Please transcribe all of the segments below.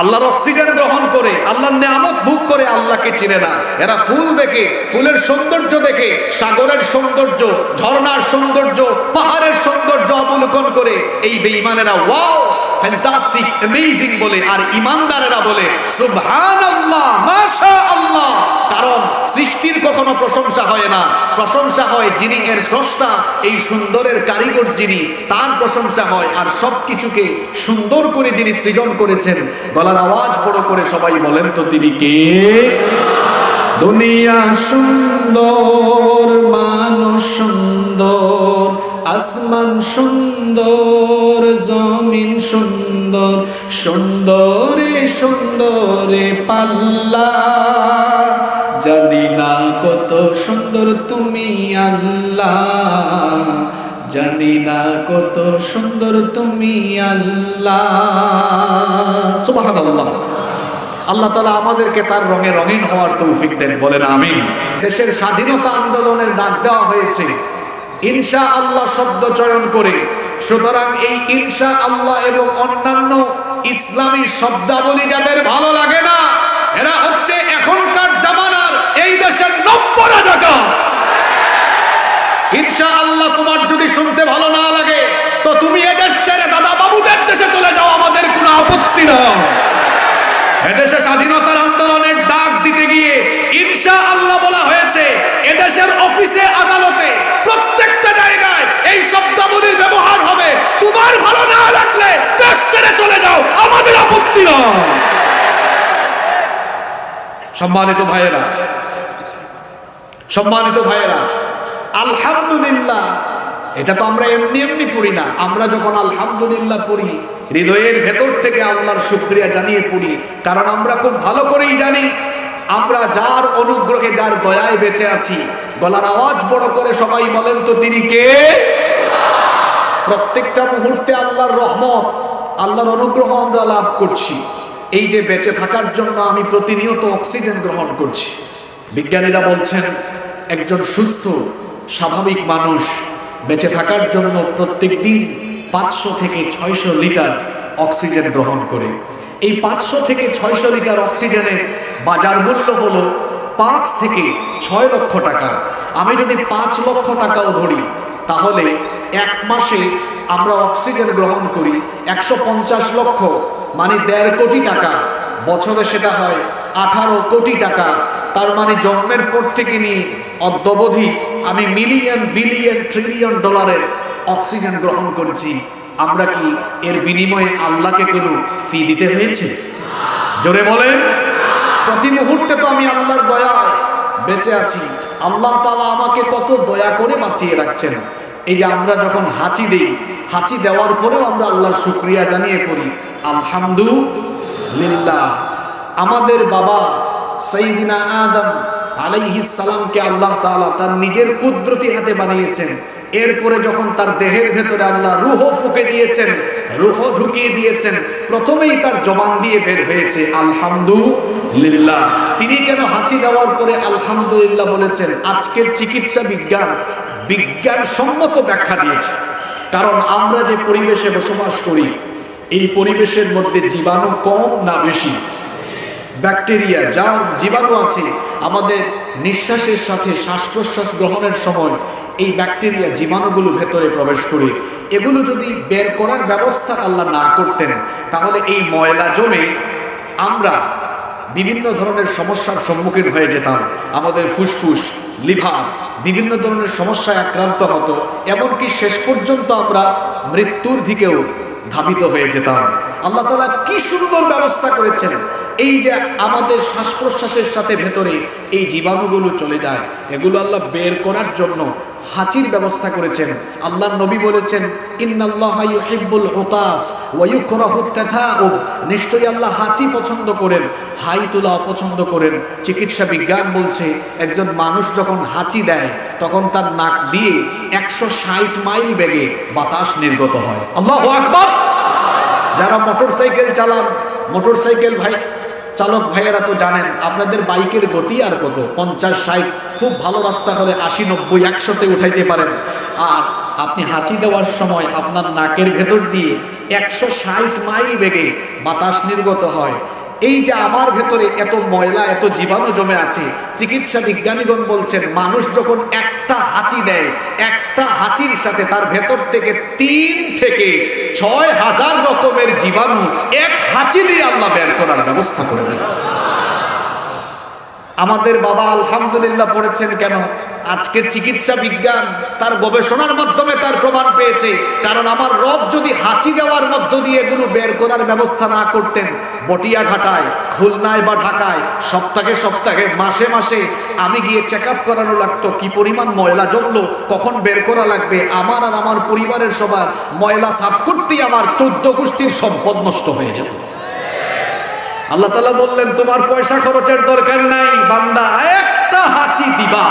আল্লাহর অক্সিজেন গ্রহণ করে, আল্লাহর নিয়ামত ভোগ করে আল্লাহকে চিনে না। এরা ফুল দেখে, ফুলের সৌন্দর্য দেখে, সাগরের সৌন্দর্য, ঝর্ণার সৌন্দর্য, পাহাড়ের সৌন্দর্য অবলোকন করে। এই বেঈমানেরা, ওয়াও, ফ্যান্টাস্টিক, অ্যামেজিং বলে, আর ইমানদারেরা বলে, সুবহানাল্লাহ, মাশাআল্লাহ। সৃষ্টির কখনো প্রশংসা হয় না। প্রশংসা হয় যিনি এর স্রষ্টা, এই সুন্দরের কারিগর যিনি, তার প্রশংসা হয় আর সব কিছুকে সুন্দর করে যিনি সৃজন করেছেন, গলার আওয়াজ বড় করে সবাই বলেন তো তিনি কে? দুনিয়া সুন্দর, মানুষ সুন্দর, আসমান সুন্দর, জমিন সুন্দর, সুন্দরে সুন্দরে পাল্লা। সুন্দর তুমি আল্লাহ। জানি না কত সুন্দর তুমি আল্লাহ। সুবহানাল্লাহ। আল্লাহ তালা আমাদেরকে তার রঙে রঙিন হওয়ার তৌফিক দেন, বলেন আমিন। দেশের স্বাধীনতা আন্দোলনের ডাক দেওয়া হয়েছে ইনশা আল্লাহ শব্দ চয়ন করে। সুতরাং এই ইনশা আল্লাহ এবং অন্যান্য ইসলামী শব্দাবলী যাদের ভালো লাগে না এরা হচ্ছে এখনকার জামানার এই দেশের নব্য রাজাকার। ইনশা আল্লাহ তোমার যদি শুনতে ভালো না লাগে, তো তুমি এদেশ ছেড়ে দাদা বাবুদের দেশে চলে যাও, আমাদের কোনো আপত্তি নয় এদেশে স্বাধীনতার আন্দোলনের ডাক দিতে গিয়ে ইনশা আল্লাহ বলা হয়েছে, এদেশের অফিসে আদালতে প্রত্যেকটা জায়গায় এই শব্দাবলীর ব্যবহার হবে। তোমার ভালো না লাগলে দেশ ছেড়ে চলে যাও, আমাদের আপত্তি নয়। সম্মানিত ভাইয়েরা সম্মানিত ভাইয়েরা, আলহামদুলিল্লাহ, এটা তো আমরা এমনি এমনি পড়ি না, আমরা যখন আলহামদুলিল্লাহ পড়ি, হৃদয়ের ভেতর থেকে আল্লাহর শুক্রিয়া জানিয়ে পড়ি, কারণ আমরা খুব ভালো করেই জানি, আমরা যার অনুগ্রহে, যার দয়ায় বেঁচে আছি, গলার আওয়াজ বড় করে সবাই বলেন তো তিনি কে? প্রত্যেকটা মুহূর্তে আল্লাহর রহমত, আল্লাহর অনুগ্রহ আমরা লাভ করছি। এই যে বেঁচে থাকার জন্য আমি প্রতিনিয়ত অক্সিজেন গ্রহণ করছি। বিজ্ঞানীরা বলছেন, একজন সুস্থ, স্বাভাবিক মানুষ বেঁচে থাকার জন্য প্রত্যেক দিন পাঁচশো থেকে ছয়শো লিটার অক্সিজেন গ্রহণ করে। এই পাঁচশো থেকে ছয়শো লিটার অক্সিজেনের বাজার মূল্য হলো পাঁচ থেকে ছয় লক্ষ টাকা। আমি যদি পাঁচ লক্ষ টাকাও ধরি, তাহলে এক মাসে আমরা অক্সিজেন গ্রহণ করি একশো পঞ্চাশ লক্ষ মানে দেড় কোটি টাকা। বছরে সেটা হয় আঠারো কোটি টাকা। তার মানে জন্মের পর থেকে নিয়ে অদ্যবধি আমি মিলিয়ন, বিলিয়ন, ট্রিলিয়ন ডলারের অক্সিজেন গ্রহণ করেছি। আমরা কি এর বিনিময়ে আল্লাহকে কোনো ফি দিতে হয়েছে? জোরে বলেন। প্রতি মুহূর্তে তো আমি আল্লাহর দয়ায় বেঁচে আছি। আল্লাহ তালা আমাকে কত দয়া করে বাঁচিয়ে রাখছেন। এই যে আমরা যখন হাঁচি দেই, হাঁচি দেওয়ার পরেও আমরা আল্লাহর শুক্রিয়া জানিয়ে পড়ি, আলহামদুলিল্লাহ, আমাদের বাবা সঈদিনা আদম সালামকে আল্লাহ তাআলা তার নিজের কুদরতি হাতে বানিয়েছেন। এরপরে যখন তার দেহের ভেতরে আল্লাহ রুহ ফুকে দিয়েছেন, রুহ ঢুকিয়ে দিয়েছেন, প্রথমেই তার জবান দিয়ে বের হয়েছে, আলহামদুলিল্লাহ। তিনি কেন হাঁচি দেওয়ার পরে আলহামদুলিল্লাহ বলেছেন? আজকের চিকিৎসা বিজ্ঞান বিজ্ঞান সম্মত ব্যাখ্যা দিয়েছে। কারণ আমরা যে পরিবেশে বসবাস করি, এই পরিবেশের মধ্যে জীবাণু কম না বেশি। ব্যাকটেরিয়া, যা জীবাণু আছে, আমাদের নিঃশ্বাসের সাথে শ্বাস প্রশ্বাস গ্রহণের সময় এই ব্যাকটেরিয়া জীবাণুগুলো ভেতরে প্রবেশ করে। এগুলো যদি বের করার ব্যবস্থা আল্লাহ না করতেন, তাহলে এই ময়লা জমে আমরা বিভিন্ন ধরনের সমস্যার সম্মুখীন হয়ে যেতাম। আমাদের ফুসফুস লিভার বিভিন্ন ধরনের সমস্যায় আক্রান্ত হতো, এমনকি শেষ পর্যন্ত আমরা মৃত্যুর দিকেও ধাবিত হয়ে যেতাম। আল্লাহ তালা কি সুন্দর ব্যবস্থা করেছেন। এই যে আমাদের শ্বাস প্রশ্বাসের সাথে ভেতরে এই জীবাণুগুলো চলে যায়, এগুলো আল্লাহ বের করার জন্য হাঁচির ব্যবস্থা করেছেন। আল্লাহ নবী বলেছেন, ইন্নাল্লাহ ইউহিব্বুল উতাস ওয়া ইউকরাহু নিশ্চয়ই আল্লাহ হাঁচি পছন্দ করেন হাই তোলা অপছন্দ করেন। চিকিৎসা বিজ্ঞান বলছে, একজন মানুষ যখন হাঁচি দেয়, তখন তার নাক দিয়ে একশো ষাট মাইল বেগে বাতাস নির্গত হয়। আল্লাহ আকবার! যারা মোটর সাইকেল চালান মোটর সাইকেল ভাই চালক ভাইয়েরা তো জানেন, আপনাদের বাইকের গতি আর কত? পঞ্চাশ, ষাট, খুব ভালো রাস্তা হলে আশি, নব্বই, একশোতে উঠাইতে পারেন। আর আপনি হাঁচি দেওয়ার সময় আপনার নাকের ভেতর দিয়ে একশো ষাট মাইল বেগে বাতাস নির্গত হয়। এই যে আমার ভেতরে এত ময়লা, এত জীবাণু জমে আছে, চিকিৎসা বিজ্ঞানীগণ বলছেন, মানুষ যখন একটা হাঁচি দেয়, একটা হাঁচির সাথে তার ভেতর থেকে তিন থেকে ছয় হাজার রকমের জীবাণু এক হাঁচি দিয়ে আল্লাহ বের করার ব্যবস্থা করে দেয় আমাদের বাবা আলহামদুলিল্লাহ পড়েছেন কেন? আজকের চিকিৎসা বিজ্ঞান তার গবেষণার মাধ্যমে তার প্রমাণ পেয়েছে। কারণ আমার রব যদি হাঁচি দেওয়ার মধ্য দিয়ে এগুলো বের করার ব্যবস্থা না করতেন বটিয়া ঘাটায় খুলনায় বা ঢাকায়, সপ্তাহে সপ্তাহে, মাসে মাসে আমি গিয়ে চেক আপ করানো লাগতো, কি পরিমাণ ময়লা জমলো, কখন বের করা লাগবে, আমার আর আমার পরিবারের সবার ময়লা সাফ করতেই আমার চোদ্দ গোষ্ঠীর সম্পদ নষ্ট হয়ে যেত। আল্লাহ তালা বললেন, তোমার পয়সা খরচের দরকার নাই, বান্দা একটা হাঁচি দিবা।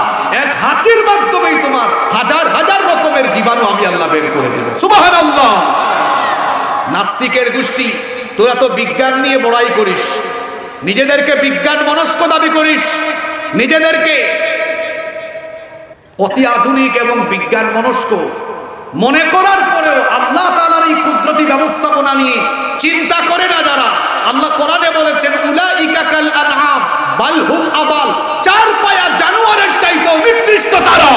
এক হাঁচির মাধ্যমেই তোমার হাজার হাজার রকমের জীবাণু আমি আল্লাহ বের করে দেব। সুবাহান আল্লাহ নাস্তিকের গোষ্ঠী, তোরা তো বিজ্ঞান নিয়ে বড়াই করিস। নিজেদেরকে বিজ্ঞান মনস্ক দাবি করিস। নিজেদেরকে অতি আধুনিক এবং বিজ্ঞান মনস্ক মনে করার পরেও আল্লাহ তালার এই কুদরতি ব্যবস্থাপনা নিয়ে চিন্তা করে না যারা। আল্লাহ কোরআনে বলেছেন উলা ইকাকাল আনআম বাল হুম আবাল চার নিকৃষ্ট তারা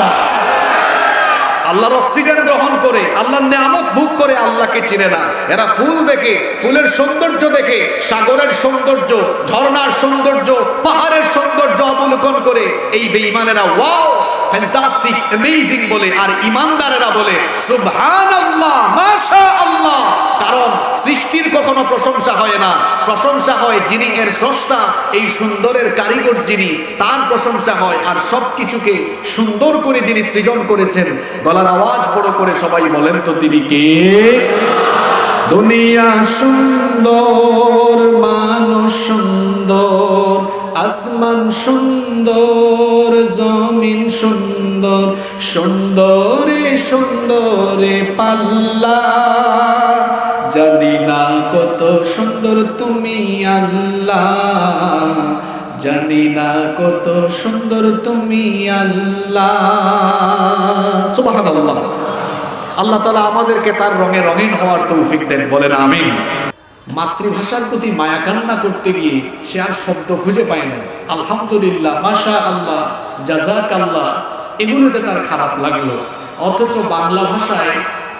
আল্লাহর অক্সিজেন গ্রহণ করে, আল্লাহর নিয়ামত করে আল্লাহকে চিনে না। এরা ফুল দেখে, ফুলের সৌন্দর্য দেখে, সাগরের সৌন্দর্য, ঝর্ণার সৌন্দর্য, পাহাড়ের সৌন্দর্য অবলোকন করে। এই বেঈমানেরা, ওয়াও, ফ্যান্টাস্টিক, অ্যামেজিং বলে, আর ইমানদারেরা বলে, সুবহানাল্লাহ, মাশাআল্লাহ। কারণ সৃষ্টির কখনো প্রশংসা হয় না। প্রশংসা হয় যিনি এর স্রষ্টা, এই সুন্দরের কারিগর যিনি, তার প্রশংসা হয় আর সব কিছুকে সুন্দর করে যিনি সৃজন করেছেন, গলার আওয়াজ বড় করে সবাই বলেন তো তিনি কে? দুনিয়া সুন্দর, মানুষ সুন্দর, আসমান সুন্দর, জমিন সুন্দর, সুন্দরে সুন্দরে পাল্লা। জানি না কত সুন্দর তুমি আল্লাহ। জানি না কত সুন্দর তুমি আল্লাহ। সুবাহান আল্লাহ আল্লাহ তালা আমাদেরকে তার রঙে রঙিন হওয়ার তৌফিক দেন, বলেন আমি মাতৃভাষার প্রতি মায়া কান্না করতে গিয়ে সে আর শব্দ খুঁজে পায় না। আলহামদুলিল্লাহ মাশা আল্লাহ জাজাক আল্লাহ এগুলোতে তার খারাপ লাগল। অথচ বাংলা ভাষায়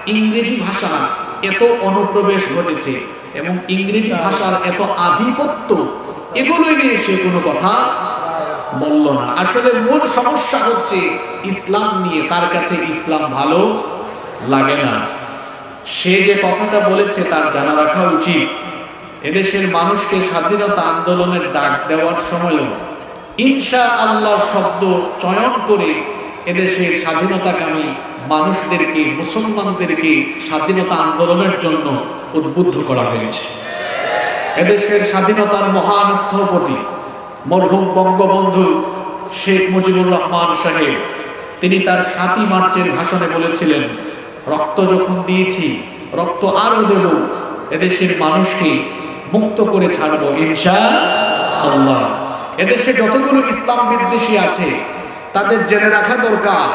ইংরেজি ভাষার এত অনুপ্রবেশ ঘটেছে এবং ইংরেজি ভাষার এত আধিপত্য, এগুলোই নিয়ে সে কোনো কথা বলল না। আসলে মূল সমস্যা হচ্ছে ইসলাম নিয়ে, তার কাছে ইসলাম ভালো লাগে না। সে যে কথাটা বলেছে তার জানা রাখা উচিত। এদেশের মানুষকে স্বাধীনতা আন্দোলনের ডাক দেওয়ার সময়ও ইনশা আল্লাহ শব্দ চয়ন করে এদেশের স্বাধীনতাকামী মানুষদেরকে, মুসলমানদেরকে স্বাধীনতা আন্দোলনের জন্য উদ্বুদ্ধ করা হয়েছে। এদেশের স্বাধীনতার মহান স্থপতি, মরহুম বঙ্গবন্ধু শেখ মুজিবুর রহমান সাহেব, তিনি তার সাতই মার্চের ভাষণে বলেছিলেন, রক্ত যখন দিয়েছি, রক্ত আরও দেব, এদেশের মানুষকে মুক্ত করে ছাড়বো ইনশা আল্লাহ। এদেশে যতগুলো ইসলাম বিদ্বেষী আছে তাদের জেনে রাখা দরকার।